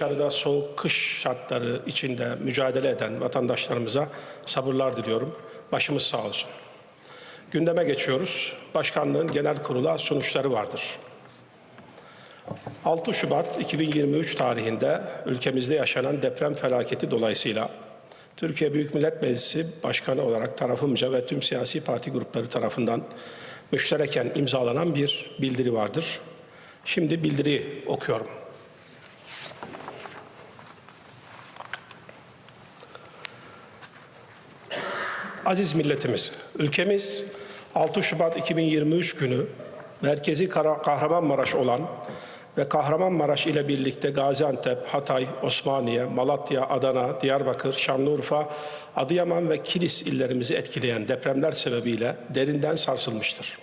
Dışarıda soğuk kış şartları içinde mücadele eden vatandaşlarımıza sabırlar diliyorum. Başımız sağ olsun. Gündeme geçiyoruz. Başkanlığın genel kurula sonuçları vardır. 6 Şubat 2023 tarihinde ülkemizde yaşanan deprem felaketi dolayısıyla Türkiye Büyük Millet Meclisi Başkanı olarak tarafımca ve tüm siyasi parti grupları tarafından müştereken imzalanan bir bildiri vardır. Şimdi bildiri okuyorum. Aziz milletimiz, ülkemiz 6 Şubat 2023 günü merkezi Kahramanmaraş olan ve Kahramanmaraş ile birlikte Gaziantep, Hatay, Osmaniye, Malatya, Adana, Diyarbakır, Şanlıurfa, Adıyaman ve Kilis illerimizi etkileyen depremler sebebiyle derinden sarsılmıştır.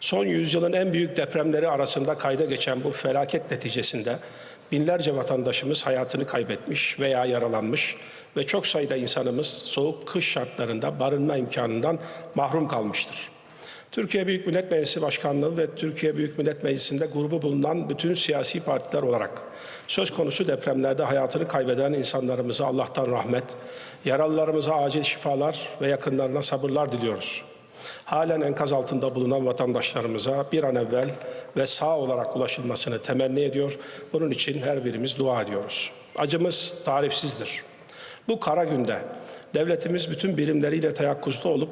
Son yüzyılın en büyük depremleri arasında kayda geçen bu felaket neticesinde binlerce vatandaşımız hayatını kaybetmiş veya yaralanmış ve çok sayıda insanımız soğuk kış şartlarında barınma imkanından mahrum kalmıştır. Türkiye Büyük Millet Meclisi Başkanlığı ve Türkiye Büyük Millet Meclisi'nde grubu bulunan bütün siyasi partiler olarak söz konusu depremlerde hayatını kaybeden insanlarımıza Allah'tan rahmet, yaralılarımıza acil şifalar ve yakınlarına sabırlar diliyoruz. Halen enkaz altında bulunan vatandaşlarımıza bir an evvel ve sağ olarak ulaşılmasını temenni ediyor. Bunun için her birimiz dua ediyoruz. Acımız tarifsizdir. Bu kara günde devletimiz bütün birimleriyle teyakkuzda olup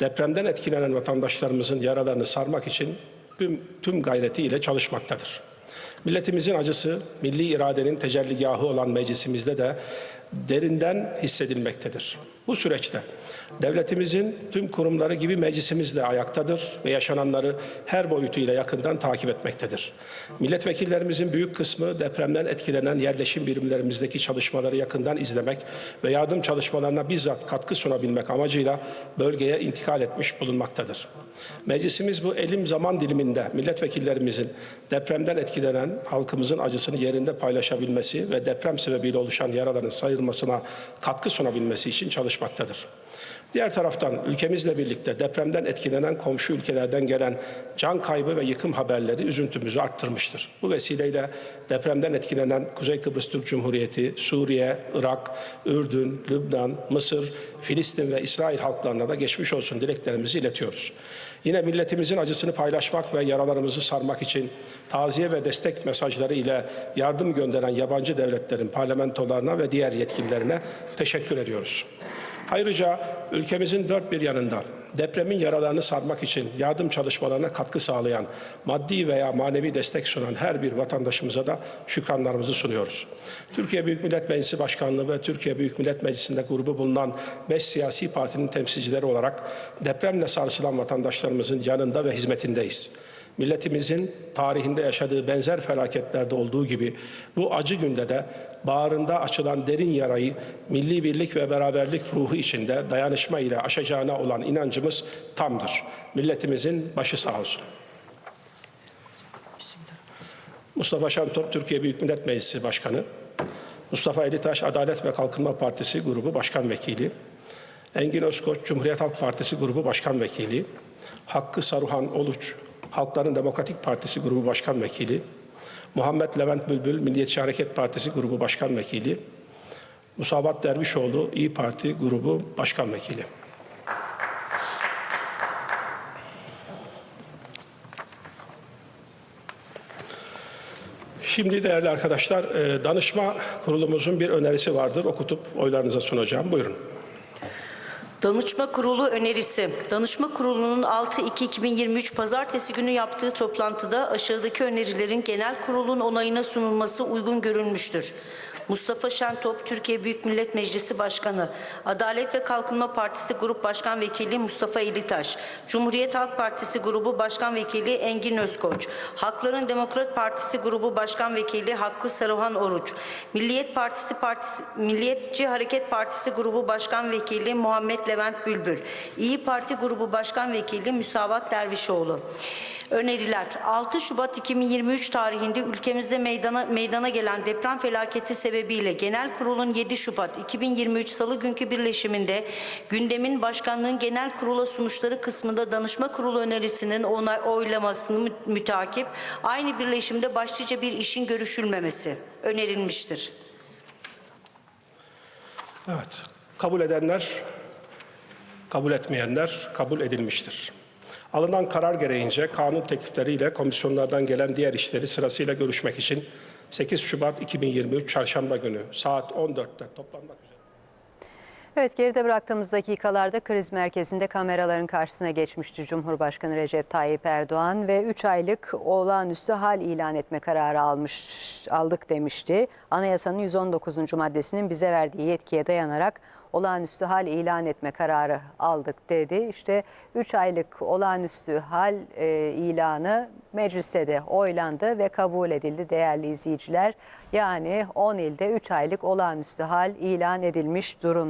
depremden etkilenen vatandaşlarımızın yaralarını sarmak için tüm, tüm gayretiyle çalışmaktadır. Milletimizin acısı milli iradenin tecelligahı olan meclisimizde de derinden hissedilmektedir. Bu süreçte devletimizin tüm kurumları gibi meclisimiz de ayaktadır ve yaşananları her boyutuyla yakından takip etmektedir. Milletvekillerimizin büyük kısmı depremden etkilenen yerleşim birimlerimizdeki çalışmaları yakından izlemek ve yardım çalışmalarına bizzat katkı sunabilmek amacıyla bölgeye intikal etmiş bulunmaktadır. Meclisimiz bu elim zaman diliminde milletvekillerimizin depremden etkilenen halkımızın acısını yerinde paylaşabilmesi ve deprem sebebiyle oluşan yaraların sayılmasına katkı sunabilmesi için çalışmaktadır. Diğer taraftan ülkemizle birlikte depremden etkilenen komşu ülkelerden gelen can kaybı ve yıkım haberleri üzüntümüzü arttırmıştır. Bu vesileyle depremden etkilenen Kuzey Kıbrıs Türk Cumhuriyeti, Suriye, Irak, Ürdün, Lübnan, Mısır, Filistin ve İsrail halklarına da geçmiş olsun dileklerimizi iletiyoruz. Yine milletimizin acısını paylaşmak ve yaralarımızı sarmak için taziye ve destek mesajları ile yardım gönderen yabancı devletlerin parlamentolarına ve diğer yetkililerine teşekkür ediyoruz. Ayrıca ülkemizin dört bir yanında depremin yaralarını sarmak için yardım çalışmalarına katkı sağlayan, maddi veya manevi destek sunan her bir vatandaşımıza da şükranlarımızı sunuyoruz. Türkiye Büyük Millet Meclisi Başkanlığı ve Türkiye Büyük Millet Meclisi'nde grubu bulunan beş siyasi partinin temsilcileri olarak depremle sarsılan vatandaşlarımızın yanında ve hizmetindeyiz. Milletimizin tarihinde yaşadığı benzer felaketlerde olduğu gibi bu acı günde de bağrında açılan derin yarayı milli birlik ve beraberlik ruhu içinde dayanışma ile aşacağına olan inancımız tamdır. Milletimizin başı sağ olsun. Mustafa Şentop Türkiye Büyük Millet Meclisi Başkanı, Mustafa Elitaş Adalet ve Kalkınma Partisi Grubu Başkan Vekili, Engin Özkoç Cumhuriyet Halk Partisi Grubu Başkan Vekili, Hakkı Saruhan Oluç Halkların Demokratik Partisi Grubu Başkan Vekili, Muhammed Levent Bülbül Milliyetçi Hareket Partisi Grubu Başkan Vekili, Musabat Dervişoğlu İyi Parti Grubu Başkan Vekili. Şimdi değerli arkadaşlar, e, danışma kurulumuzun bir önerisi vardır. Okutup oylarınıza sunacağım. Buyurun. Danışma Kurulu önerisi. Danışma Kurulu'nun 6-2-2023 Pazartesi günü yaptığı toplantıda aşağıdaki önerilerin genel kurulun onayına sunulması uygun görülmüştür. Mustafa Şentop, Türkiye Büyük Millet Meclisi Başkanı, Adalet ve Kalkınma Partisi Grup Başkan Vekili Mustafa Elitaş, Cumhuriyet Halk Partisi Grubu Başkan Vekili Engin Özkoç, Hakların Demokrat Partisi Grubu Başkan Vekili Hakkı Saruhan Oruç, Milliyet Partisi Partisi Milliyetçi Hareket Partisi Grubu Başkan Vekili Muhammed Levent Bülbül, İyi Parti Grubu Başkan Vekili Müsavat Dervişoğlu. Öneriler 6 Şubat 2023 tarihinde ülkemizde meydana, meydana gelen deprem felaketi sebebiyle Genel Kurul'un 7 Şubat 2023 Salı günkü birleşiminde gündemin başkanlığın genel kurula sunuşları kısmında danışma kurulu önerisinin onay oylamasını mü- mütakip aynı birleşimde başlıca bir işin görüşülmemesi önerilmiştir. Evet. Kabul edenler, kabul etmeyenler kabul edilmiştir. Alınan karar gereğince kanun teklifleriyle komisyonlardan gelen diğer işleri sırasıyla görüşmek için 8 Şubat 2023 Çarşamba günü saat 14'te toplanmak üzere. Evet geride bıraktığımız dakikalarda kriz merkezinde kameraların karşısına geçmişti Cumhurbaşkanı Recep Tayyip Erdoğan ve 3 aylık olağanüstü hal ilan etme kararı almış aldık demişti. Anayasanın 119. maddesinin bize verdiği yetkiye dayanarak olağanüstü hal ilan etme kararı aldık dedi. İşte 3 aylık olağanüstü hal e, ilanı mecliste de oylandı ve kabul edildi değerli izleyiciler. Yani 10 ilde 3 aylık olağanüstü hal ilan edilmiş durumda.